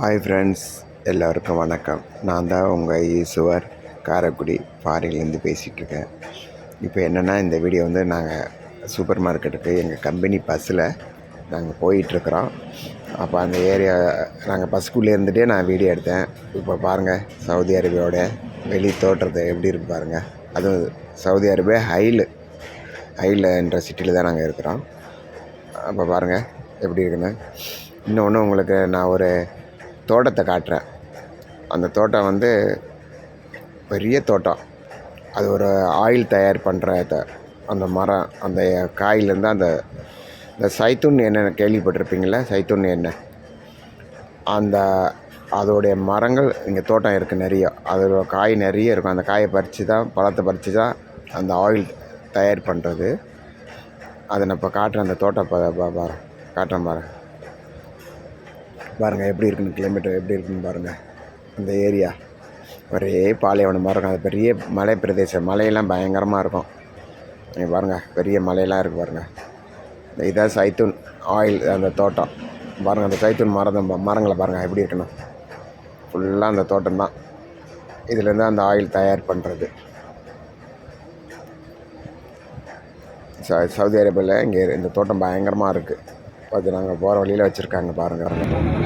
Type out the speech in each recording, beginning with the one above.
Hi friends எல்லோருக்கும் வணக்கம். நான் தான் உங்கள் ஈஸ்வர் காரைக்குடி ஃபாரின்லேருந்து பேசிகிட்ருக்கேன் இப்போ என்னென்னா இந்த வீடியோ வந்து நாங்கள் சூப்பர் மார்க்கெட்டுக்கு எங்கள் கம்பெனி பஸ்ஸில் நாங்கள் போயிட்டுருக்குறோம் அப்போ அந்த ஏரியா நாங்கள் பஸ்க்குள்ளே இருந்துகிட்டே நான் வீடியோ எடுத்தேன். இப்போ பாருங்கள் சவுதி அரேபியாவோட வெளி தோற்றத்தை எப்படி இருக்கு பாருங்கள் அதுவும் சவுதி அரேபியா ஹைலு ஹைலன்ற சிட்டியில் தான் நாங்கள் இருக்கிறோம். அப்போ பாருங்கள் எப்படி இருக்குன்னு. இன்னொன்று உங்களுக்கு நான் ஒரு தோட்டத்தை காட்டுறேன். அந்த தோட்டம் வந்து பெரிய தோட்டம். அது ஒரு ஆயில் தயார் பண்ணுற அந்த மரம் அந்த காயிலேருந்து அந்த இந்த சைத்தூன் எண்ணெய் கேள்விப்பட்டிருப்பீங்களா சைத்தூன் எண்ணெய். அந்த அதோடைய மரங்கள் இங்கே தோட்டம் இருக்குது நிறைய. அதோட காய் நிறைய இருக்கும். அந்த காயை பறித்து தான் பழத்தை பறித்து தான் அந்த ஆயில் தயார் பண்ணுறது அதை நான் இப்போ காட்டுறேன். அந்த தோட்டம் பா பாரு. காட்டுறேன் பாருங்க பாருங்கள் எப்படி இருக்குன்னு கிளைமேட் எப்படி இருக்குன்னு பாருங்கள் இந்த ஏரியா ஒரே பாலைவனமாக இருக்கும் அது பெரிய மலை பிரதேசம். மலையெல்லாம் பயங்கரமாக இருக்கும். நீங்கள் பாருங்கள் பெரிய மலையெல்லாம் இருக்குது பாருங்கள் இதான் சைத்தூன் ஆயில் அந்த தோட்டம். பாருங்கள் அந்த சைத்தூன் மரம் மரங்களை பாருங்கள் எப்படி இருக்கணும். ஃபுல்லாக அந்த தோட்டம் தான். இதுலேருந்து அந்த ஆயில் தயார் பண்ணுறது ச சவுதி அரேபியாவில் இங்கே இந்த தோட்டம் பயங்கரமாக இருக்குது அது நாங்கள் போகிற வழியில் வச்சுருக்காங்க பாருங்கள்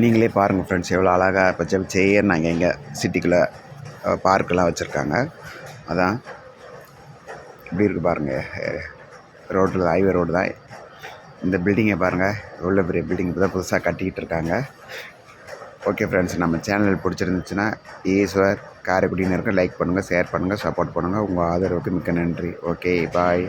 நீங்களே பாருங்கள் ஃப்ரெண்ட்ஸ் எவ்வளோ அழகாக பச்சை பச்சையர் நாங்கள் இங்கே சிட்டிக்குள்ளே பார்க்கெல்லாம் வச்சுருக்காங்க. அதான். இப்படி இருக்குது பாருங்கள் ரோட்டில் ஹைவே ரோடு தான். இந்த பில்டிங்கை பாருங்கள் எவ்வளோ பெரிய பில்டிங் இப்போ தான் புதுசாக கட்டிக்கிட்டு இருக்காங்க. ஓகே ஃப்ரெண்ட்ஸ் நம்ம சேனல் பிடிச்சிருந்துச்சுன்னா ஈஸ்வர் காரைக்குடியினருக்கு லைக் பண்ணுங்கள் ஷேர் பண்ணுங்கள் சப்போர்ட் பண்ணுங்கள் உங்கள் ஆதரவுக்கு மிக்க நன்றி. Okay bye